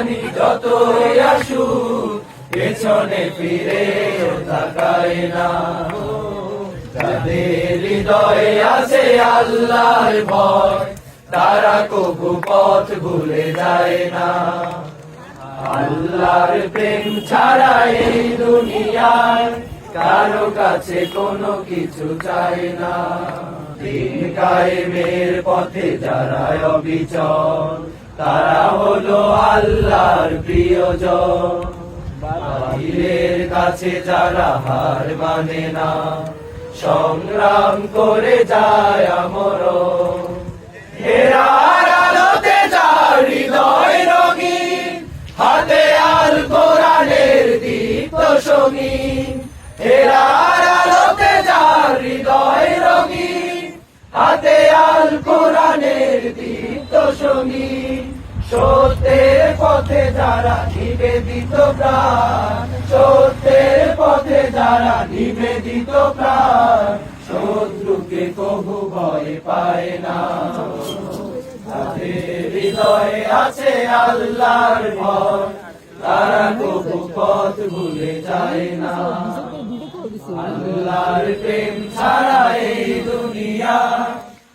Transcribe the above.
ছানি যতই আসু পেছনে ফিরে তাকায় না। যাদের হৃদয়ে আছে আল্লাহর ভয়, তারা কবু পথ ভুলে যায় না। আল্লাহর প্রেম ছাড়া এই দুনিয়ায় কারও কাছে কোনো কিছু চায় না। দিন কায়েমের পথে যারা অবিচল, তারা হলো আল্লাহর প্রিয়জন। বাহিরের কাছে যারা হার মানে না, সংগ্রাম করে যায় আমর হেরার আলোতে যার হৃদয় রঙিন, হাতে আল কোরআনের দীপ্ত সঙ্গীন। হাতে আল কোরআনের দীপ্ত সঙ্গীন সত্যের পথে যারা নিবেদিত প্রাণ সত্যের পথে যারা নিবেদিত প্রাণ, শত্রুকে কবু ভয় পায় না। তাদের হৃদয়ে আছে আল্লাহর ভয়, তারা কবু পথ ভুলে যায় না। আল্লাহর প্রেম